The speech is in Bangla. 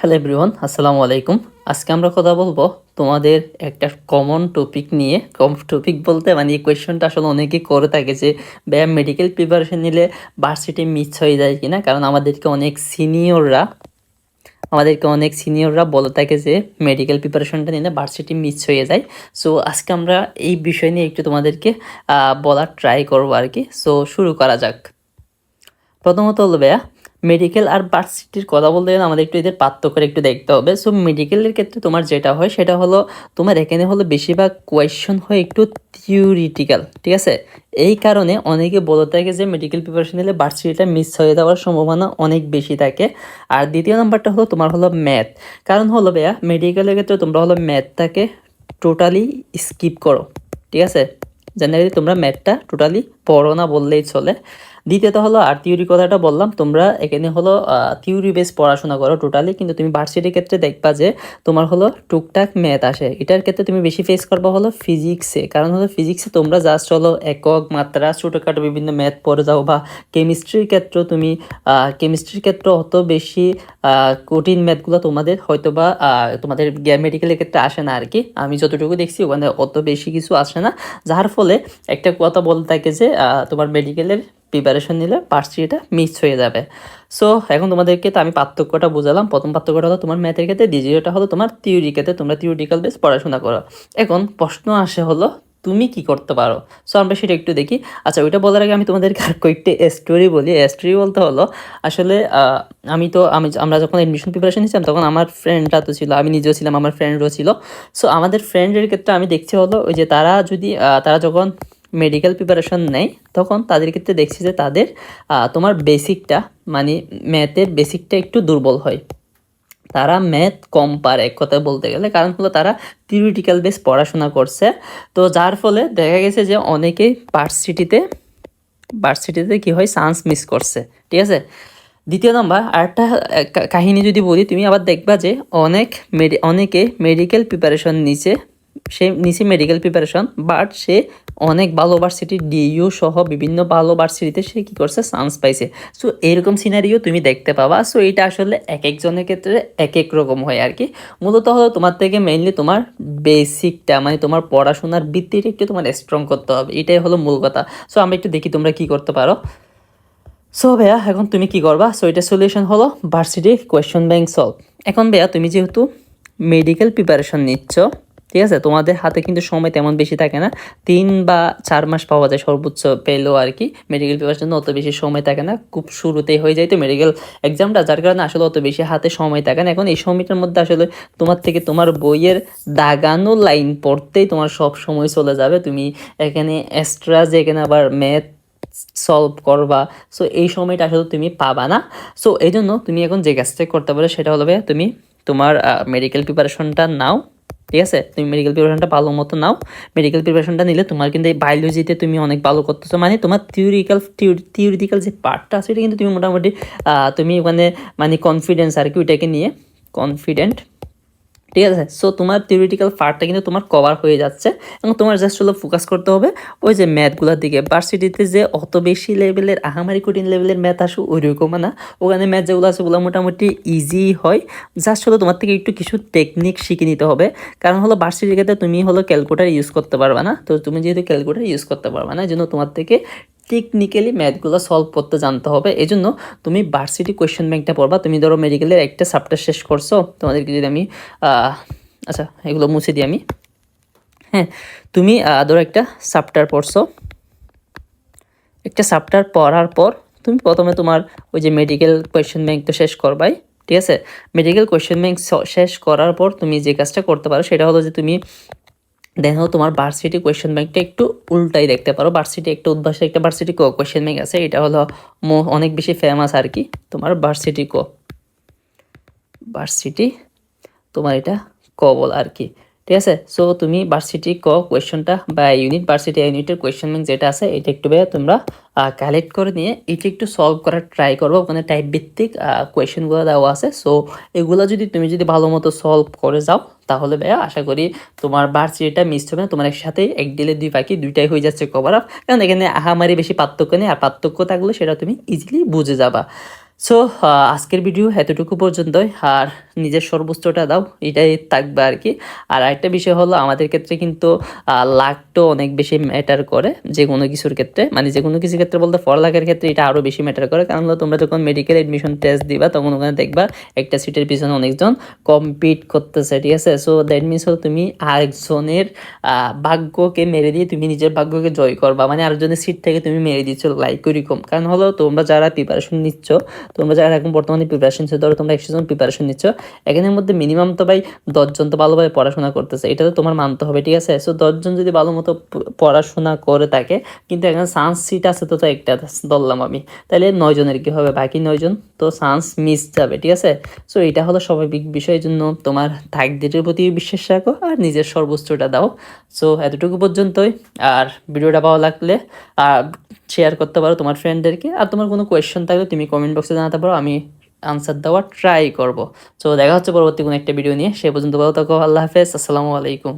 হ্যালো এভরিওয়ান আসসালামু আলাইকুম। আজকে আমরা কথা বলব তোমাদের একটা কমন টপিক নিয়ে। কম টপিক বলতে মানে এই কোয়েশ্চনটা আসলে অনেকেই করে থাকে যে, ব্যায়াম মেডিকেল প্রিপারেশন নিলে ভার্সিটি মিস হয়ে যায় কিনা? কারণ আমাদেরকে অনেক সিনিয়ররা আমাদেরকে অনেক সিনিয়ররা বলে থাকে যে মেডিকেল প্রিপারেশনটা নিলে ভার্সিটি মিস হয়ে যায়। সো আজকে আমরা এই বিষয় নিয়ে একটু তোমাদেরকে বলার ট্রাই করব আর কি সো শুরু করা যাক। প্রথমত হলো ভাইয়া মেডিকেল আর ভার্সিটির কথা বলতে গেলে আমাদের একটু এদের পার্থক্য একটু দেখতে হবে। সো মেডিকেলের ক্ষেত্রে তোমার যেটা হয়, সেটা হলো তোমার এখানে হলো বেশিরভাগ কোয়েশ্চন হয় একটু থিওরিটিক্যাল ঠিক আছে? এই কারণে অনেকে বলে থাকে যে মেডিকেল প্রিপারেশন নিলে ভার্সিটিটা মিস হয়ে যাওয়ার সম্ভাবনা অনেক বেশি থাকে। আর দ্বিতীয় নাম্বারটা হলো তোমার হলো ম্যাথ কারণ হলো ভাইয়া মেডিকেলের ক্ষেত্রে তোমরা হলো ম্যাথটাকে টোটালি স্কিপ করো, ঠিক আছে? জেনারেলি তোমরা ম্যাথটা টোটালি পড়ো না বললেই চলে। দ্বিতীয়ত হলো, আর থিওরি কথাটা বললাম, তোমরা এখানে হলো থিওরি বেস পড়াশোনা করো টোটালি কিন্তু তুমি ভার্সিটির ক্ষেত্রে দেখবা যে তোমার হলো টুকটাক ম্যাথ আসে। এটার ক্ষেত্রে তুমি বেশি ফেস করবা হলো ফিজিক্সে কারণ হলো ফিজিক্সে তোমরা জাস্ট হলো একক, মাত্রা, ছোটোখাটো বিভিন্ন ম্যাথ পড়ে যাও বা কেমিস্ট্রির ক্ষেত্রে তুমি কেমিস্ট্রির ক্ষেত্রে অত বেশি কঠিন ম্যাথগুলো তোমাদের হয়তো বা তোমাদের মেডিকেলের ক্ষেত্রে আসে না আর কি আমি যতটুকু দেখছি ওখানে অত বেশি কিছু আসে না। যার ফলে একটা কথা বলতে থাকে যে তোমার মেডিকেলের প্রিপারেশন নিলে ভার্সিটিটা মিস হয়ে যাবে। সো এখন তোমাদেরকে তো আমি পার্থক্যটা বুঝালাম। প্রথম পার্থক্যটা হলো তোমার ম্যাথের ক্ষেত্রে, দ্বিতীয়টা হলো তোমার থিওরি ক্ষেত্রে। তোমরা থিওরিটিক্যাল বেস পড়াশোনা করো। এখন প্রশ্ন আসে হলো, তুমি কি করতে পারো? সো আমরা সেটা একটু দেখি। আচ্ছা ওইটা বলার আগে আমি তোমাদেরকে আর কয়েকটি স্টোরি বলি। স্টোরি বলতে হলো, আসলে আমি তো, আমি আমরা যখন এডমিশন প্রিপারেশন নিয়েছিলাম তখন আমার ফ্রেন্ডরা তো ছিল, আমি নিজেও ছিলাম, আমার ফ্রেন্ডও ছিল। সো আমাদের ফ্রেন্ডের ক্ষেত্রে আমি দেখছি হলো, ওই যে তারা যদি তারা যখন মেডিকেল প্রিপারেশন নেয় তখন তাদের ক্ষেত্রে দেখছি যে তাদের তোমার বেসিকটা মানে ম্যাথের বেসিকটা একটু দুর্বল হয়। তারা ম্যাথ কম পারে এক কথায় বলতে গেলে, কারণ হলো তারা থিওরিটিক্যাল বেস পড়াশোনা করছে। তো যার ফলে দেখা গেছে যে অনেকেই ভার্সিটিতে ভার্সিটিতে কি হয় চান্স মিস করছে, ঠিক আছে? দ্বিতীয় নম্বর, আরেকটা কাহিনী যদি বলি, তুমি আবার দেখবা যে অনেক মেডি অনেকে মেডিকেল প্রিপারেশন নিচে, সে, নিচে মেডিকেল প্রিপারেশন বাট সে অনেক ভালো ভার্সিটি ডিইউ সহ বিভিন্ন ভালো ভার্সিটিতে সে কী করছে? চান্স পাইছে। সো এরকম সিনারিও তুমি দেখতে পাবা। সো এটা আসলে এক একজনের ক্ষেত্রে এক এক রকম হয় আর কি। মূলত হলো তোমার থেকে মেইনলি তোমার বেসিকটা মানে তোমার পড়াশোনার ভিত্তিটা একটু তোমার স্ট্রং করতে হবে। এটাই হলো মূল কথা। সো আমি একটু দেখি তোমরা কি করতে পারো। সো ভাইয়া, এখন তুমি কি করবা? সো এটা সলিউশন হলো ভার্সিটি কোয়েশ্চন ব্যাংক সলভ এখন ভাইয়া, তুমি যেহেতু মেডিকেল প্রিপারেশন নিচ্ছ ঠিক আছে? তোমাদের হাতে কিন্তু সময় তেমন বেশি থাকে না। তিন বা চার মাস পাওয়া যায় সর্বোচ্চ পেলেও আর কি। মেডিকেল প্রিপারেশন অত বেশি সময় থাকে না। খুব শুরুতেই হয়ে যায় তো মেডিকেল এক্সামটা যার কারণে আসলে অত বেশি হাতে সময় থাকে না। এখন এই সময়টার মধ্যে আসলে তোমার থেকে তোমার বইয়ের দাগানো লাইন পড়তেই তোমার সব সময় চলে যাবে। তুমি এখানে এক্সট্রা যে এখানে আবার ম্যাথ সলভ করবা। সো এই সময়টা আসলে তুমি পাবা না। সো এই জন্য তুমি এখন যে কাজটা করতে পারো সেটা হলো তুমি তোমার মেডিকেল প্রিপারেশনটা নাও। ঠিক আছে? তুমি মেডিকেল প্রিপারেশনটা ভালো মতো নাও। মেডিকেল প্রিপারেশনটা নিলে তোমার কিন্তু এই বায়োলজিতে তুমি অনেক ভালো করতেছো। মানে তোমার থিওরিক্যাল থিওরিটিক্যাল যে পার্টটা আছে, এটা কিন্তু তুমি মোটামুটি তুমি ওখানে মানে কনফিডেন্স আর কি ওইটাকে নিয়ে কনফিডেন্ট ঠিক আছে? সো তোমার থিওরিটিক্যাল পার্টটা কিন্তু তোমার কভার হয়ে যাচ্ছে এবং তোমার জাস্ট হলো ফোকাস করতে হবে ওই যে ম্যাথগুলোর দিকে। ভার্সিটিতে যে অত বেশি লেভেলের আহামারি কঠিন লেভেলের ম্যাথ আসে ওইরকম না। ওখানে ম্যাথ যেগুলো আছে ওগুলো মোটামুটি ইজি হয়। জাস্ট হলো তোমার থেকে একটু কিছু টেকনিক শিখে নিতে হবে। কারণ হলো ভার্সিটির ক্ষেত্রে তুমি হলো ক্যালকুলেটার ইউজ করতে পারবে না। তো তুমি যেহেতু ক্যালকুলেটার ইউজ করতে পারবে না জন্য তোমার থেকে টেকনিক্যালি ম্যাথগুলো সলভ করতে জানতে হবে। এই জন্য তুমি ভার্সিটি কোয়েশ্চেন ব্যাংকটা পড়বা। তুমি ধরো মেডিকেলের একটা চ্যাপ্টার শেষ করছ। তোমাদেরকে যদি আমি আচ্ছা এগুলো মুছে দিই আমি। হ্যাঁ তুমি ধরো একটা চ্যাপ্টার পড়ছো। একটা চ্যাপ্টার পড়ার পর তুমি প্রথমে তোমার ওই যে মেডিকেল কোয়েশ্চেন ব্যাংক তো শেষ করবাই, ঠিক আছে? মেডিকেল কোয়েশ্চেন ব্যাংক শেষ করার পর তুমি যে কাজটা করতে পারো, সেটা হলো যে তুমি দেখো তোমার ভার্সিটি কোয়েশ্চেন ব্যাংকটা একটু উল্টাই দেখতে পারো। ভার্সিটি একটা উদ্ভাসে একটা ভার্সিটি কো কোয়েশ্চেন ব্যাংক আছে। এটা হলো মো- অনেক বেশি ফেমাস আর কি। তোমার ভার্সিটি কো ভার্সিটি তোমার এটা ক বল আর কি। ঠিক আছে? সো তুমি ভার্সিটি ক কোয়েশ্চনটা বা ইউনিট ভার্সিটি ইউনিটের কোয়েশ্চেন ব্যাংক যেটা আছে, এটা একটু তোমরা কালেক্ট করে নিয়ে, এটা একটু সলভ করার ট্রাই করব ওখানে টাইপ ভিত্তিক কোয়েশ্চেনগুলো দেওয়া আছে। সো এগুলো যদি তুমি যদি ভালো মতো সলভ করে যাও তাহলে ভাইয়া আশা করি তোমার ভার্সিটিটা মিস হবে না। তোমার একসাথে এক দিলে দুই পাখি দুইটাই হয়ে যাচ্ছে কভার আপ কারণ এখানে আহামারি বেশি পার্থক্য নেই, আর পার্থক্য থাকলে সেটা তুমি ইজিলি বুঝে যাবা। সো আজকের ভিডিও এতটুকু পর্যন্তই। আর নিজের সর্বোচ্চটা দাও, এটাই থাকবে আর কি। আর আরেকটা বিষয় হলো, আমাদের ক্ষেত্রে কিন্তু লাখটা অনেক বেশি ম্যাটার করে যে কোনো কিছুর ক্ষেত্রে। মানে যে কোনো কিছুর ক্ষেত্রে বলতে পড়ালেখার ক্ষেত্রে এটা আরও বেশি ম্যাটার করে। কারণ হলো, তোমরা যখন মেডিকেল এডমিশন টেস্ট দিবা, তখন ওখানে দেখবা একটা সিটের পিছনে অনেকজন কম্পিট করতেছে, ঠিক আছে? সো দ্যাট মিনস হলো, তুমি আরেকজনের ভাগ্যকে মেরে দিয়ে তুমি নিজের ভাগ্যকে জয় করবা। মানে আরেকজনের সিট থেকে তুমি মেরে দিচ্ছ লাইক ওইরকম। কারণ হলো, তোমরা যারা প্রিপারেশন নিচ্ছ তোমরা যারা এখন বর্তমানে প্রিপারেশন নিচ্ছ, ধরো তোমরা একশো জন প্রিপারেশন নিচ্ছ, এখানের মধ্যে মিনিমাম তো ভাই দশজন তো ভালোভাবে পড়াশোনা করতেছে, এটা তো তোমার মানতে হবে, ঠিক আছে? সো দশজন যদি ভালো মতো পড়াশোনা করে থাকে, কিন্তু এখানে চান্স সিট আছে তো একটা ধরলাম আমি, তাহলে নয় জনের কি হবে? বাকি নয়জন তো চান্স মিস যাবে, ঠিক আছে? সো এটা হলো স্বাভাবিক বিষয়ের জন্য তোমার তাকদিরের প্রতি বিশ্বাস রাখো আর নিজের সর্বোচ্চটা দাও। সো এতটুকু পর্যন্তই, আর ভিডিওটা ভালো লাগলে, আর শেয়ার করতে পারো তোমার ফ্রেন্ডদেরকে আর তোমার কোনো কোয়েশ্চেন থাকলে তুমি কমেন্ট বক্সে জানাতে পারো, আমি আনসার দেওয়ার ট্রাই করব। তো দেখা হচ্ছে পরবর্তী কোনো একটা ভিডিও নিয়ে, সে পর্যন্ত ভালো থাকো, আল্লাহ হাফেজ, আসসালামু আলাইকুম।